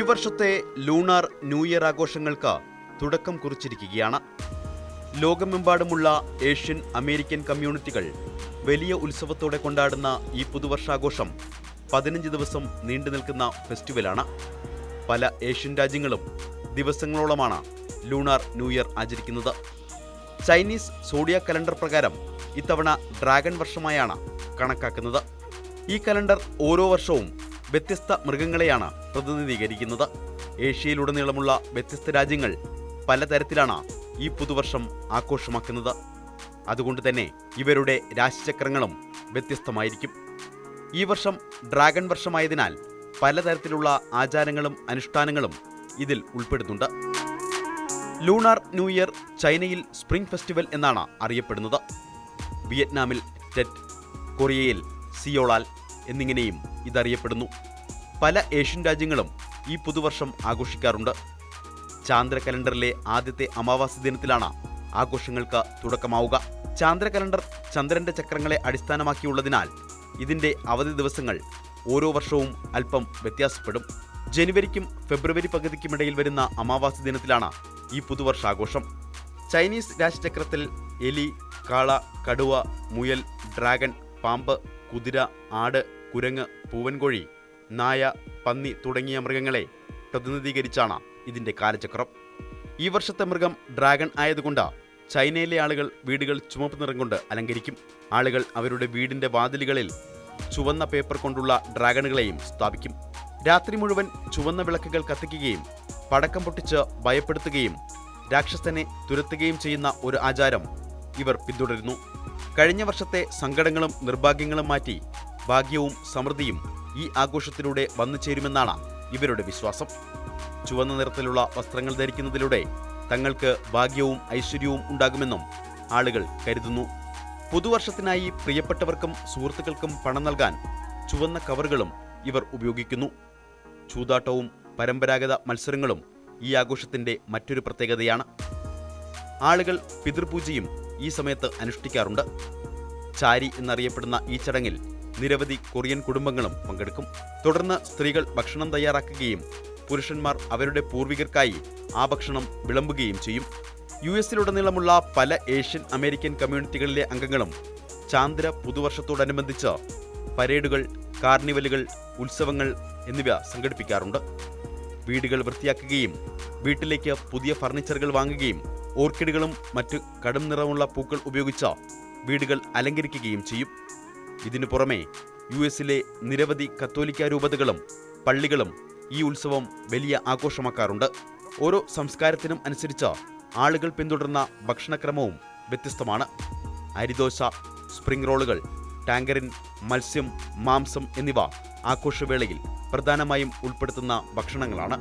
വർഷത്തെ lunar new year ആഘോഷങ്ങൾക്ക് തുടക്കം കുറിച്ചിരിക്കുകയാണ്. ലോകമെമ്പാടുമുള്ള ഏഷ്യൻ അമേരിക്കൻ കമ്മ്യൂണിറ്റികൾ വലിയ ഉത്സവത്തോടെ കൊണ്ടാടുന്ന ഈ പുതുവർഷാഘോഷം പതിനഞ്ച് ദിവസം നീണ്ടു നിൽക്കുന്ന ഫെസ്റ്റിവലാണ്. പല ഏഷ്യൻ രാജ്യങ്ങളും ദിവസങ്ങളോളമാണ് ലൂണാർ ന്യൂ ഇയർ ആചരിക്കുന്നത്. ചൈനീസ് സോഡിയ കലണ്ടർ പ്രകാരം ഇത്തവണ ഡ്രാഗൺ വർഷമായാണ് കണക്കാക്കുന്നത്. ഈ കലണ്ടർ ഓരോ വർഷവും വ്യത്യസ്ത മൃഗങ്ങളെയാണ് പ്രതിനിധീകരിക്കുന്നത്. ഏഷ്യയിലുടനീളമുള്ള വ്യത്യസ്ത രാജ്യങ്ങൾ പലതരത്തിലാണ് ഈ പുതുവർഷം ആഘോഷമാക്കുന്നത്. അതുകൊണ്ട് തന്നെ ഇവരുടെ രാശിചക്രങ്ങളും വ്യത്യസ്തമായിരിക്കും. ഈ വർഷം ഡ്രാഗൺ വർഷമായതിനാൽ പലതരത്തിലുള്ള ആചാരങ്ങളും അനുഷ്ഠാനങ്ങളും ഇതിൽ ഉൾപ്പെടുന്നുണ്ട്. ലൂണാർ ന്യൂ ഇയർ ചൈനയിൽ സ്പ്രിംഗ് ഫെസ്റ്റിവൽ എന്നാണ് അറിയപ്പെടുന്നത്. വിയറ്റ്നാമിൽ ടെറ്റ് കൊറിയയിൽ സിയോളാൽ എന്നിങ്ങനെയും ഇതറിയപ്പെടുന്നു. പല ഏഷ്യൻ രാജ്യങ്ങളും ഈ പുതുവർഷം ആഘോഷിക്കാറുണ്ട്. ചാന്ദ്ര കലണ്ടറിലെ ആദ്യത്തെ അമാവാസി ദിനത്തിലാണ് ആഘോഷങ്ങൾക്ക് തുടക്കമാവുക. ചാന്ദ്ര കലണ്ടർ ചന്ദ്രന്റെ ചക്രങ്ങളെ അടിസ്ഥാനമാക്കിയുള്ളതിനാൽ ഇതിന്റെ അവധി ദിവസങ്ങൾ ഓരോ വർഷവും അല്പം വ്യത്യാസപ്പെടും. ജനുവരിക്കും ഫെബ്രുവരി പകുതിക്കുമിടയിൽ വരുന്ന അമാവാസി ദിനത്തിലാണ് ഈ പുതുവർഷാഘോഷം. ചൈനീസ് രാശിചക്രത്തിൽ എലി കാള കടുവ മുയൽ ഡ്രാഗൺ പാമ്പ് കുതിര ആട് കുരങ്ങ് പൂവൻകോഴി നായ പന്നി തുടങ്ങിയ മൃഗങ്ങളെ പ്രതിനിധീകരിച്ചാണ് ഇതിന്റെ കാലചക്രം. ഈ വർഷത്തെ മൃഗം ഡ്രാഗൺ ആയതുകൊണ്ട് ചൈനയിലെ ആളുകൾ വീടുകൾ ചുമപ്പ് നിറം കൊണ്ട് അലങ്കരിക്കും. ആളുകൾ അവരുടെ വീടിന്റെ വാതിലുകളിൽ ചുവന്ന പേപ്പർ കൊണ്ടുള്ള ഡ്രാഗണുകളെയും സ്ഥാപിക്കും. രാത്രി മുഴുവൻ ചുവന്ന വിളക്കുകൾ കത്തിക്കുകയും പടക്കം പൊട്ടിച്ച് ഭയപ്പെടുത്തുകയും രാക്ഷസനെ തുരത്തുകയും ചെയ്യുന്ന ഒരു ആചാരം ഇവർ പിന്തുടരുന്നു. കഴിഞ്ഞ വർഷത്തെ സങ്കടങ്ങളും നിർഭാഗ്യങ്ങളും മാറ്റി ഭാഗ്യവും സമൃദ്ധിയും ഈ ആഘോഷത്തിലൂടെ വന്നു ചേരുമെന്നാണ് ഇവരുടെ വിശ്വാസം. ചുവന്ന നിറത്തിലുള്ള വസ്ത്രങ്ങൾ ധരിക്കുന്നതിലൂടെ തങ്ങൾക്ക് ഭാഗ്യവും ഐശ്വര്യവും ഉണ്ടാകുമെന്നും ആളുകൾ കരുതുന്നു. പുതുവർഷത്തിനായി പ്രിയപ്പെട്ടവർക്കും സുഹൃത്തുക്കൾക്കും പണം നൽകാൻ ചുവന്ന കവറുകളും ഇവർ ഉപയോഗിക്കുന്നു. ചൂതാട്ടവും പരമ്പരാഗത മത്സരങ്ങളും ഈ ആഘോഷത്തിന്റെ മറ്റൊരു പ്രത്യേകതയാണ്. ആളുകൾ പിതൃപൂജയും ഈ സമയത്ത് അനുഷ്ഠിക്കാറുണ്ട്. ചാരി എന്നറിയപ്പെടുന്ന ഈ ചടങ്ങിൽ നിരവധി കൊറിയൻ കുടുംബങ്ങളും പങ്കെടുക്കും. തുടർന്ന് സ്ത്രീകൾ ഭക്ഷണം തയ്യാറാക്കുകയും പുരുഷന്മാർ അവരുടെ പൂർവികർക്കായി ആ ഭക്ഷണം വിളമ്പുകയും ചെയ്യും. യു എസിലുടനീളമുള്ള പല ഏഷ്യൻ അമേരിക്കൻ കമ്മ്യൂണിറ്റികളിലെ അംഗങ്ങളും ചാന്ദ്ര പുതുവർഷത്തോടനുബന്ധിച്ച് പരേഡുകൾ കാർണിവലുകൾ ഉത്സവങ്ങൾ എന്നിവ സംഘടിപ്പിക്കാറുണ്ട്. വീടുകൾ വൃത്തിയാക്കുകയും വീട്ടിലേക്ക് പുതിയ ഫർണിച്ചറുകൾ വാങ്ങുകയും ഓർക്കിഡുകളും മറ്റ് കടും നിറമുള്ള പൂക്കൾ ഉപയോഗിച്ച് വീടുകൾ അലങ്കരിക്കുകയും ചെയ്യും. ഇതിനു പുറമെ യു എസിലെ നിരവധി കത്തോലിക്ക രൂപതകളും പള്ളികളും ഈ ഉത്സവം വലിയ ആഘോഷമാക്കാറുണ്ട്. ഓരോ സംസ്കാരത്തിനും അനുസരിച്ച് ആളുകൾ പിന്തുടർന്ന ഭക്ഷണക്രമവും വ്യത്യസ്തമാണ്. അരിദോശ സ്പ്രിംഗ് റോളുകൾ ടാങ്കറിൻ മത്സ്യം മാംസം എന്നിവ ആഘോഷവേളയിൽ പ്രധാനമായും ഉൾപ്പെടുത്തുന്ന ഭക്ഷണങ്ങളാണ്.